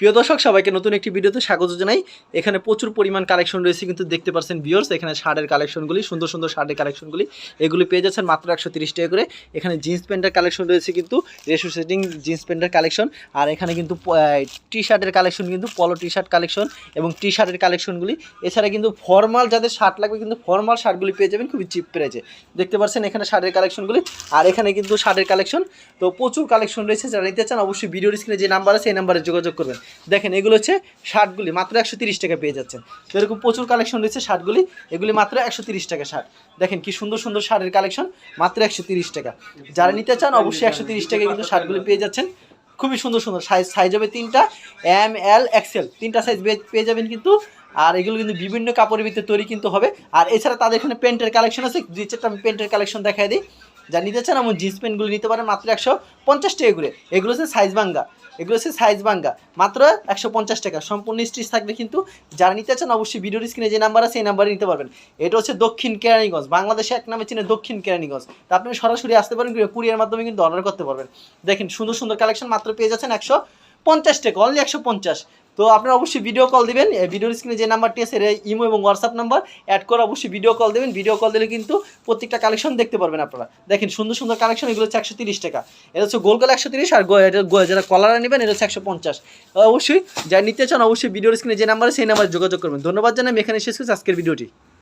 প্রিয় দর্শক, সবাইকে নতুন একটি ভিডিওতে স্বাগত জানাই। এখানে প্রচুর পরিমাণ কালেকশন রয়েছে কিন্তু দেখতে পাচ্ছেন ভিউয়ার্স এখানে শার্টের কালেকশনগুলি সুন্দর সুন্দর শার্টের কালেকশনগুলি এগুলি পেয়ে যাচ্ছেন মাত্র একশো টাকা করে। এখানে জিন্স প্যান্টের কালেকশন রয়েছে কিন্তু রেশু সেটিং জিন্স প্যান্টের কালেকশন আর এখানে কিন্তু টি শার্টের কালেকশন কিন্তু পলো টি শার্ট কালেকশন এবং টি শার্টের কালেকশনগুলি এছাড়া কিন্তু ফর্মাল যাদের শার্ট লাগবে কিন্তু ফর্মাল শার্টগুলি পেয়ে যাবেন খুবই চিপ প্রাইজে দেখতে পাচ্ছেন এখানে শার্টের কালেকশনগুলি আর এখানে কিন্তু শার্টের কালেকশন তো প্রচুর কালেকশন রয়েছে, যারা নিতে চান অবশ্যই ভিডিওর স্ক্রিনে যে নাম্বার আছে সেই নাম্বারে যোগাযোগ করবেন। দেখেন, এগুলো হচ্ছে শার্টগুলি মাত্র একশো তিরিশ টাকা পেয়ে যাচ্ছেন। তো এরকম প্রচুর কালেকশন রয়েছে শার্টগুলি এগুলি মাত্র একশো তিরিশ টাকা শার্ট দেখেন কি সুন্দর সুন্দর শার্টের কালেকশন মাত্র একশো তিরিশ টাকা। যারা নিতে চান, অবশ্যই একশো তিরিশ টাকা কিন্তু শার্টগুলি পেয়ে যাচ্ছেন। খুবই সুন্দর সুন্দর সাইজ সাইজ হবে তিনটা এম এল এক্সেল তিনটা সাইজ পেয়ে যাবেন কিন্তু। আর এগুলো কিন্তু বিভিন্ন কাপড়ের ভিতরে তৈরি কিন্তু হবে। আর এছাড়া তাদের এখানে প্যান্টের কালেকশন আছে। দুই চারটা আমি প্যান্টের কালেকশন দেখাই দিই। যা নিতে চান এমন জিন্স প্যান্টগুলো নিতে পারেন মাত্র একশো পঞ্চাশ টাকা করে। এগুলো হচ্ছে সাইজ বাঙ্গা। এগুলো হচ্ছে সাইজ বাঙ্গা। মাত্র একশো পঞ্চাশ টাকা। সম্পূর্ণ স্টিচ থাকবে কিন্তু যারা নিতে চান অবশ্যই ভিডিওর স্ক্রিনে যে নাম্বার আছে, এই নাম্বারে নিতে পারবেন। এটা হচ্ছে দক্ষিণ কেরানীগঞ্জ বাংলাদেশে এক নামে চিনে দক্ষিণ কেরানীগঞ্জ। তা আপনি সরাসরি আসতে পারেন কুরিয়ার মাধ্যমে কিন্তু অর্ডার করতে পারবেন। দেখেন সুন্দর সুন্দর কালেকশন মাত্র পেয়ে যাচ্ছেন একশো পঞ্চাশ টাকা অনলি একশো পঞ্চাশ। তো আপনারা অবশ্যই ভিডিও কল দিবেন। ভিডিওর স্ক্রিনে যে নাম্বারটি আছে ইমো এবং হোয়াটসঅ্যাপ নাম্বার অ্যাড করে অবশ্যই ভিডিও কল দেবেন। ভিডিও কল দিলে কিন্তু প্রত্যেকটা কালেকশন দেখতে পারবেন আপনারা। দেখেন, সুন্দর সুন্দর কালেকশন এগুলো হচ্ছে একশো তিরিশ টাকা। এটা হচ্ছে গোল গোল একশো তিরিশ আর যারা কলারা নেবেন, এটা হচ্ছে একশো পঞ্চাশ। অবশ্যই যা নিতে চান, অবশ্যই ভিডিওর স্ক্রিনে যে নাম্বার সেই নাম্বারে যোগাযোগ করবেন। ধন্যবাদ জানাই এখানে শেষ করছি আজকের ভিডিওটি